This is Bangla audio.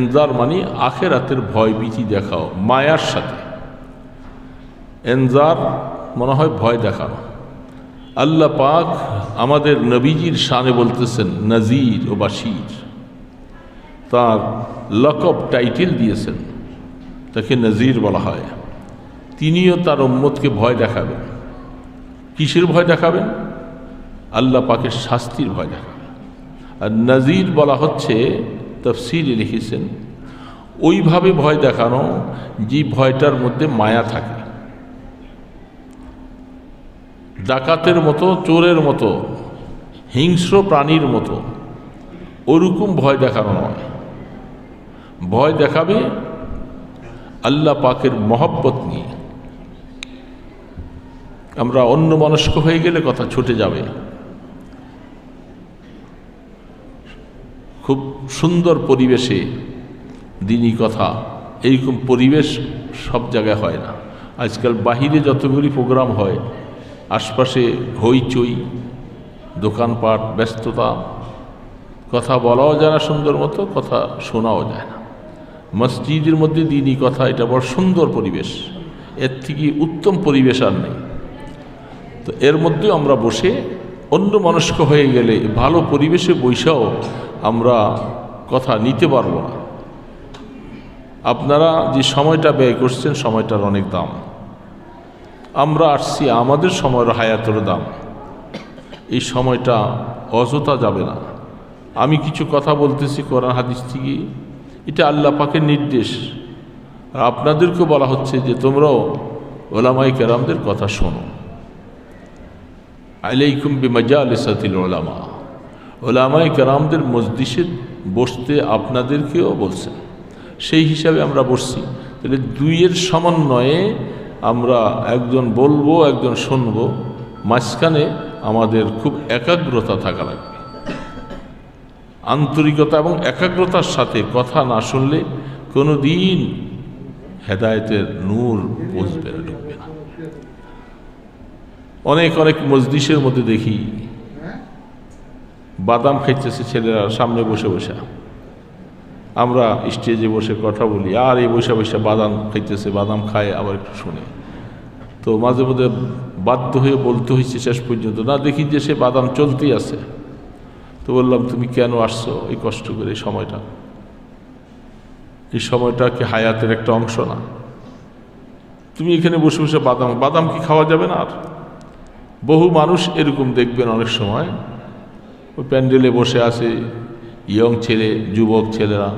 এনজার মানে আখেরাতের ভয় ভীতি দেখাও, মায়ার সাথে। এনজার মনে হয় ভয় দেখানো। আল্লাহ পাক আমাদের নবীজির শানে বলতেছেন, নজির ও বাশির। তার লকব টাইটেল দিয়েছেন, তাকে নজির বলা হয়। তিনিও তার উম্মতকে ভয় দেখাবেন। কিসের ভয় দেখাবেন? আল্লাহ পাকের শাস্তির ভয় দেখাবেন। আর নজির বলা হচ্ছে তফসিল লিখেছেন, ওইভাবে ভয় দেখানো যে ভয়টার মধ্যে মায়া থাকে। ডাকাতের মতো, চোরের মতো, হিংস্র প্রাণীর মতো, ওরকম ভয় দেখানো নয়। ভয় দেখাবে আল্লাহ পাকের মহব্বত নিয়ে। আমরা অন্য মনস্ক হয়ে গেলে কথা ছুটে যাবে। খুব সুন্দর পরিবেশে দিনই কথা। এইরকম পরিবেশ সব জায়গায় হয় না। আজকাল বাহিরে যতগুলি প্রোগ্রাম হয়, আশপাশে হইচই, দোকানপাট, ব্যস্ততা, কথা বলাও যায় না সুন্দর মতো, কথা শোনাও যায় না। মসজিদের মধ্যে দিনই কথা, এটা বড় সুন্দর পরিবেশ। এর থেকে উত্তম পরিবেশ আর নেই। তো এর মধ্যেও আমরা বসে অন্য মনস্ক হয়ে গেলে ভালো পরিবেশে বৈশাও আমরা কথা নিতে পারব না। আপনারা যে সময়টা ব্যয় করছেন, সময়টার অনেক দাম। আমরা আসছি আমাদের সময়ের হায়াতের দাম। এই সময়টা অযথা যাবে না। আমি কিছু কথা বলতেছি কোরআন হাদিস থেকে। এটা আল্লাহ পাকের নির্দেশ। আর আপনাদেরকেও বলা হচ্ছে যে তোমরাও ওলামাই কেরামদের কথা শোনো। আলাইকুম বিমজা আলিসাতিল ওলামা ওলামাই কেরামদের মসজিষে বসতে আপনাদেরকেও বলছেন সেই হিসাবে আমরা বসছি। তাহলে দুইয়ের সমন্বয়ে আমরা একজন বলব, একজন শুনব। মাঝখানে আমাদের খুব একাগ্রতা থাকা লাগবে। আন্তরিকতা এবং একাগ্রতার সাথে কথা না শুনলে কোনো দিন হেদায়তের নূর ঢুকবে না। অনেক অনেক মসজিষের মধ্যে দেখি। বাদাম খাইতেছে ছেলেরা সামনে বসে বসে। আমরা স্টেজে বসে কথা বলি আর এই বসে বসে বাদাম খাইতেছে বাদাম খায় আবার একটু শুনে। তো মাঝে মধ্যে বাধ্য হয়ে বলতে হয়েছে শেষ পর্যন্ত না দেখি যে সে বাদাম চলতেই আছে। তো বললাম তুমি কেন আসছো? এই কষ্ট করে এই সময়টা? এই সময়টা কি হায়াতের একটা অংশ না? তুমি এখানে বসে বসে বাদাম বাদাম কি খাওয়া যাবে না আর? বহু মানুষ এরকম দেখবেন অনেক সময়। ওই প্যান্ডেলে বসে আছে ইয়ং ছেলে যুবক ছেলেরা।